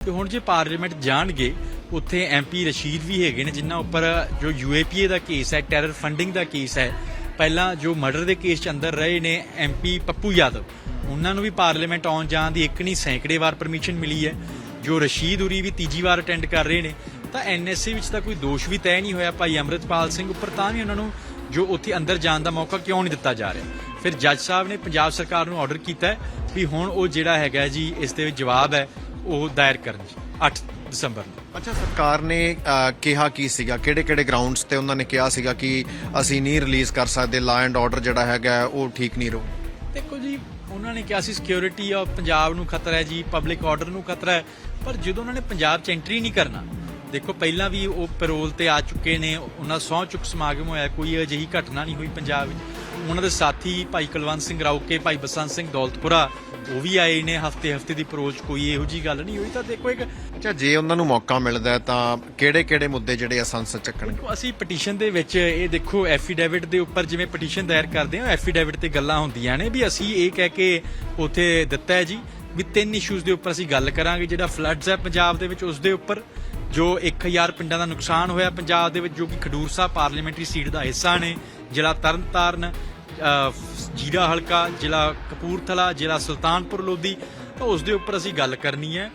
ਤੇ ਹੁਣ ਜੇ ਪਾਰਲੀਮੈਂਟ ਜਾਣਗੇ, ਉੱਥੇ ਐਮਪੀ ਰਸ਼ੀਦ ਵੀ ਹੈਗੇ ਨੇ, ਜਿਨ੍ਹਾਂ ਉੱਪਰ ਜੋ ਯੂਏਪੀਏ ਦਾ ਕੇਸ ਹੈ, ਟੈਰਰ ਫੰਡਿੰਗ ਦਾ ਕੇਸ ਹੈ, ਪਹਿਲਾਂ ਜੋ ਮਰਡਰ ਦੇ ਕੇਸ 'ਚ ਅੰਦਰ ਰਹੇ ਨੇ ਐਮਪੀ ਪੱਪੂ ਯਾਦਵ, ਉਹਨਾਂ ਨੂੰ ਵੀ ਪਾਰਲੀਮੈਂਟ ਆਉਣ ਜਾਣ ਦੀ ਇੱਕ ਨਹੀਂ, ਸੈਂਕੜੇ ਵਾਰ ਪਰਮਿਸ਼ਨ ਮਿਲੀ ਹੈ। ਜੋ ਰਸ਼ੀਦ ਉਰੀ ਵੀ ਤੀਜੀ ਵਾਰ ਅਟੈਂਡ ਕਰ ਰਹੇ ਨੇ, ਤਾਂ ਐਨਐਸਏ ਵਿੱਚ ਤਾਂ ਕੋਈ ਦੋਸ਼ ਵੀ ਤੈਅ ਨਹੀਂ ਹੋਇਆ ਭਾਈ ਅਮਰਿਤਪਾਲ ਸਿੰਘ ਉੱਪਰ, ਤਾਂ ਵੀ ਉਹਨਾਂ ਨੂੰ ਜੋ ਉੱਥੇ ਅੰਦਰ ਜਾਣ ਦਾ ਮੌਕਾ ਕਿਉਂ ਨਹੀਂ ਦਿੱਤਾ ਜਾ ਰਿਹਾ? ਫਿਰ ਜੱਜ ਸਾਹਿਬ ਨੇ ਪੰਜਾਬ ਸਰਕਾਰ ਨੂੰ ਆਰਡਰ ਕੀਤਾ ਵੀ ਹੁਣ ਉਹ ਜਿਹੜਾ ਹੈਗਾ ਜੀ, ਇਸ ਦੇ ਵਿੱਚ ਜਵਾਬ ਹੈ ਉਹ ਦਾਇਰ ਕਰਨ ਜੀ 8 ਦਸੰਬਰ ਨੂੰ। ਅੱਛਾ ਸਰਕਾਰ ਨੇ ਕਿਹਾ ਕੀ ਸੀਗਾ? ਕਿਹੜੇ ਕਿਹੜੇ ਗਰਾਊਂਡਸ ਤੇ ਉਹਨਾਂ ਨੇ ਕਿਹਾ ਸੀਗਾ ਕਿ ਅਸੀਂ ਨਹੀਂ ਰਿਲੀਜ਼ ਕਰ ਸਕਦੇ ਲਾ ਐਂਡ ਆਰਡਰ ਜਿਹੜਾ ਹੈਗਾ ਉਹ ਠੀਕ ਨਹੀਂ ਰਹੂ? ਦੇਖੋ ਜੀ ਉਹਨਾਂ ਨੇ ਕਿਹਾ ਸੀ ਸਿਕਿਉਰਿਟੀ ਆਫ ਪੰਜਾਬ ਨੂੰ ਖਤਰਾ ਹੈ ਜੀ ਪਬਲਿਕ ਆਰਡਰ ਨੂੰ ਖਤਰਾ ਹੈ। ਪਰ ਜਦੋਂ ਉਹਨਾਂ ਨੇ ਪੰਜਾਬ 'ਚ ਐਂਟਰੀ ਨਹੀਂ ਕਰਨਾ ਦੇਖੋ ਪਹਿਲਾਂ ਵੀ ਉਹ ਪੈਰੋਲ ਤੇ ਆ ਚੁੱਕੇ ਨੇ ਉਹਨਾਂ ਸਹੁੰ ਚੁੱਕ ਸਮਾਗਮ ਹੋਇਆ ਕੋਈ ਅਜਿਹੀ ਘਟਨਾ ਨਹੀਂ ਹੋਈ ਪੰਜਾਬ ਵਿੱਚ। ਉਹਨਾਂ ਦੇ ਸਾਥੀ ਭਾਈ ਕੁਲਵੰਤ ਸਿੰਘ ਰਾਉਕੇ ਭਾਈ ਬਸੰਤ ਸਿੰਘ ਦੌਲਤਪੁਰਾ ਉਹ ਵੀ ਆਏ ਨੇ ਹਫ਼ਤੇ ਹਫ਼ਤੇ ਦੀ ਪਰੋਲ 'ਚ ਕੋਈ ਇਹੋ ਜੀ ਗੱਲ ਨਹੀਂ ਹੋਈ ਤਾਂ ਦੇਖੋ ਇੱਕ ਅੱਛਾ ਜੇ ਉਹਨਾਂ ਨੂੰ ਮੌਕਾ ਮਿਲਦਾ ਤਾਂ ਕਿਹੜੇ ਕਿਹੜੇ ਮੁੱਦੇ ਜਿਹੜੇ ਆ ਸੰਸਦ ਚੱਕਣਗੇ? ਅਸੀਂ ਪਟੀਸ਼ਨ ਦੇ ਵਿੱਚ ਇਹ ਦੇਖੋ ਐਫੀਡੇਵਿਟ ਦੇ ਉੱਪਰ ਜਿਵੇਂ ਪਟੀਸ਼ਨ ਦਾਇਰ ਕਰਦੇ ਹਾਂ ਐਫੀਡੇਵਿਟ ਤੇ ਗੱਲਾਂ ਹੁੰਦੀਆਂ ਨੇ ਵੀ ਅਸੀਂ ਇਹ ਕਹਿ ਕੇ ਉਥੇ ਦਿੱਤਾ ਹੈ ਜੀ। ਵੀ ਤਿੰਨ ਇਸ਼ੂਜ਼ ਦੇ ਉੱਪਰ ਅਸੀਂ ਗੱਲ ਕਰਾਂਗੇ ਜਿਹੜਾ ਫਲੱਡਸ ਹੈ ਪੰਜਾਬ ਦੇ ਵਿੱਚ ਉਸ ਦੇ ਉੱਪਰ ਜੋ 1000 ਪਿੰਡਾਂ ਦਾ ਨੁਕਸਾਨ ਹੋਇਆ ਪੰਜਾਬ ਦੇ ਵਿੱਚ ਜੋ ਕਿ ਖਡੂਰ ਸਾਹਿਬ ਪਾਰਲੀਮੈਂਟਰੀ ਸੀਟ ਦਾ ਹਿੱਸਾ ਨੇ ਜ਼ਿਲ੍ਹਾ ਤਰਨਤਾਰਨ ਜੀਰਾ ਹਲਕਾ ਜ਼ਿਲ੍ਹਾ ਕਪੂਰਥਲਾ ਜ਼ਿਲ੍ਹਾ ਸੁਲਤਾਨਪੁਰ ਲੋਧੀ ਉਸ ਦੇ ਉੱਪਰ ਅਸੀਂ ਗੱਲ ਕਰਨੀ ਹੈ।